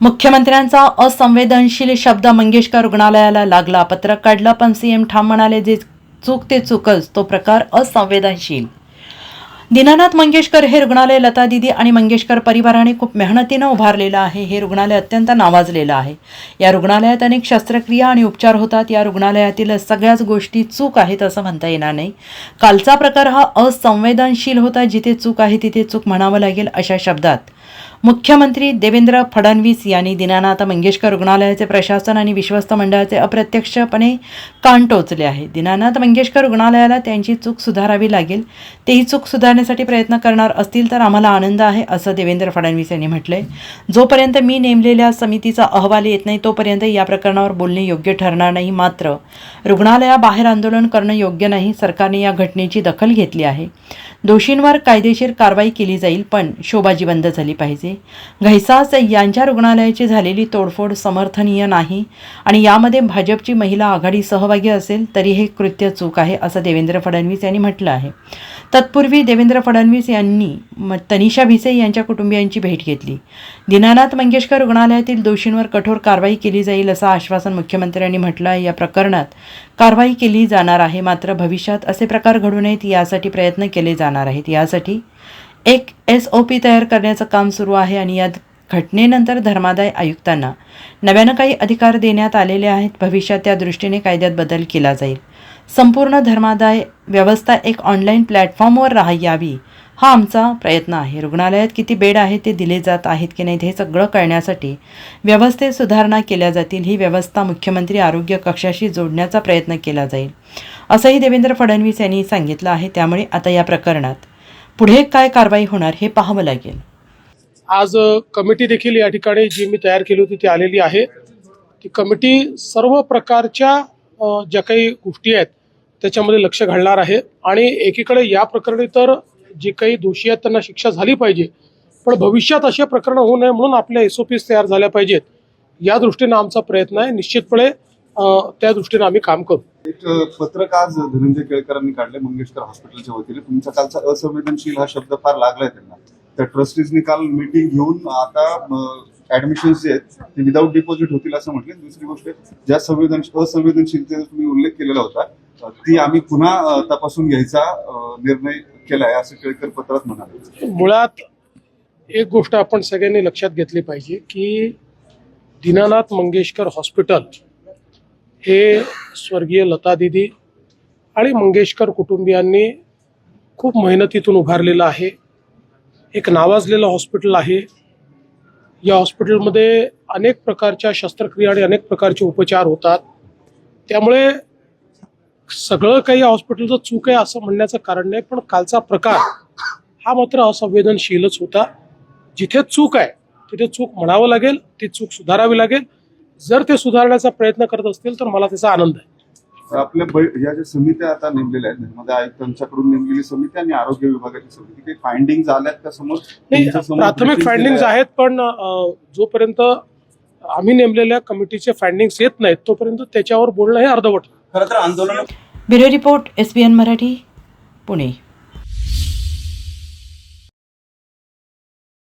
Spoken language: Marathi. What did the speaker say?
मुख्यमंत्र्यांचा असंवेदनशील शब्द मंगेशकर रुग्णालयाला लागला. पत्रक काढलं पण सीएम ठाम म्हणाले जे चूक ते चूकच तो प्रकार असंवेदनशील. दीनानाथ मंगेशकर हे रुग्णालय लता दिदी आणि मंगेशकर परिवाराने खूप मेहनतीनं उभारलेलं आहे. हे रुग्णालय अत्यंत नावाजलेलं आहे. या रुग्णालयात अनेक शस्त्रक्रिया आणि उपचार होतात. या रुग्णालयातील सगळ्याच गोष्टी चूक आहेत असं म्हणता येणार नाही. कालचा प्रकार हा असंवेदनशील होता. जिथे चूक आहे तिथे चूक म्हणावं लागेल अशा शब्दात. मुख्यमंत्री देवेंद्र फडणवीस यांनी दीनानाथ मंगेशकर रुग्णालयाचे प्रशासन आणि विश्वस्त मंडळाचे अप्रत्यक्षपणे कान टोचले आहे. दीनानाथ मंगेशकर रुग्णालयाला त्यांची चूक सुधारावी लागेल. तेही चूक सुधारण्यासाठी प्रयत्न करणार असतील तर आम्हाला आनंद आहे असं देवेंद्र फडणवीस यांनी म्हटलंय. जोपर्यंत मी नेमलेल्या समितीचा अहवाल येत नाही तोपर्यंत या प्रकरणावर बोलणे योग्य ठरणार नाही. मात्र रुग्णालयाबाहेर आंदोलन करणं योग्य नाही. सरकारने या घटनेची दखल घेतली आहे. दोषींवर कायदेशीर कारवाई केली जाईल पण शोभाजी बंद झाली पाहिजे. घैसास यांच्या रुग्णालयाची झालेली तोडफोड समर्थनीय नाही आणि यामध्ये भाजपची महिला आघाडी सहभागी असेल तरी हे कृत्य चूक आहे असं देवेंद्र फडणवीस यांनी म्हटलं आहे. तत्पूर्वी देवेंद्र फडणवीस यांनी म- तनिषा भिसे यांच्या कुटुंबियांची भेट घेतली. दीनानाथ मंगेशकर रुग्णालयातील दोषींवर कठोर कारवाई केली जाईल असं आश्वासन मुख्यमंत्र्यांनी म्हटलं आहे. या प्रकरणात कारवाई केली जाणार आहे मात्र भविष्यात असे प्रकार घडू नयेत यासाठी प्रयत्न केले जाणार आहेत. यासाठी एक एस ओ पी तयार करण्याचं काम सुरू आहे आणि या घटनेनंतर धर्मादाय आयुक्तांना नव्यानं काही अधिकार देण्यात आलेले आहेत. भविष्यात त्या दृष्टीने कायद्यात बदल केला जाईल. संपूर्ण धर्मादाय व्यवस्था एक ऑनलाईन प्लॅटफॉर्मवर राहावी हा आमचा प्रयत्न आहे. रुग्णालयात किती बेड आहेत ते दिले जात आहेत की नाहीत हे सगळं कळण्यासाठी व्यवस्थेत सुधारणा केल्या जातील. ही व्यवस्था मुख्यमंत्री आरोग्य कक्षाशी जोडण्याचा प्रयत्न केला जाईल. असंही देवेंद्र फडणवीस यांनी सांगितलं आहे. त्यामुळे आता या प्रकरणात पुढे काय कारवाई होणार हे पाहावं लागेल. आज कमिटी देखील या ठिकाणी जी मी तयार केली होती ती आलेली आहे. ती कमिटी सर्व प्रकारच्या ज्या काही गोष्टी आहेत त्याच्यामध्ये लक्ष घालणार आहे. आणि एकीकडे या प्रकरणी तर जे काही दोषी आहेत त्यांना शिक्षा झाली पाहिजे. पण भविष्यात असे प्रकरण होऊ नये म्हणून आपल्या एस ओ पीज तयार झाल्या पाहिजेत. या दृष्टीनं आमचा प्रयत्न आहे. निश्चितपणे त्या दृष्टीनं आम्ही काम करू. एक पत्रक आज धनंजय केळकरांनी काढले मंगेशकर हॉस्पिटलच्या वतीने. तुमचा कालचा असंवेदनशील हा शब्द फार लागलाय त्यांना. त्या ट्रस्टीजनी काल मीटिंग घेऊन आता ऍडमिशन जे आहेत ते विदाऊट डिपॉझिट होतील असं म्हटले. दुसरी गोष्ट ज्या संवेदनशील असंवेदनशीलतेचा तुम्ही उल्लेख केलेला होता ती आम्ही पुन्हा तपासून घ्यायचा निर्णय केलाय असं केळकर पत्रात म्हणाले. मुळात एक गोष्ट आपण सगळ्यांनी लक्षात घेतली पाहिजे की दीनानाथ मंगेशकर हॉस्पिटल हे स्वर्गीय लता दिदी आणि मंगेशकर कुटुंबियांनी खूप मेहनतीतून उभारलेलं आहे. एक नावाजलेलं हॉस्पिटल आहे. या हॉस्पिटलमध्ये अनेक प्रकारच्या शस्त्रक्रिया आणि अनेक प्रकारचे उपचार होतात. त्यामुळे सगळं काही हॉस्पिटलचं चूक आहे असं म्हणण्याचं कारण नाही पण कालचा प्रकार हा मात्र असंवेदनशीलच होता. जिथे चूक आहे तिथे चूक म्हणावं लागेल ती चूक सुधारावी लागेल. जर ते सुधारण्याचा प्रयत्न करत असतील तर मला त्याचा आनंद आहे. आपल्या या ज्या समित्या आता नेमलेल्या आहेत धर्मादाय आयुक्तांच्याकडून नेमलेली समिती आणि आरोग्य विभागाची समिती काही फाइंडिंग आल्यात का समोर? प्राथमिक केलंय? आहेत? पण जोपर्यंत आम्ही नेमलेल्या कमिटीचे फाइंडिंग्स येत नाहीत तोपर्यंत त्याच्यावर बोलणं हे अर्धवट खरं तर आंदोलन bureau report S B N Marathi Pune.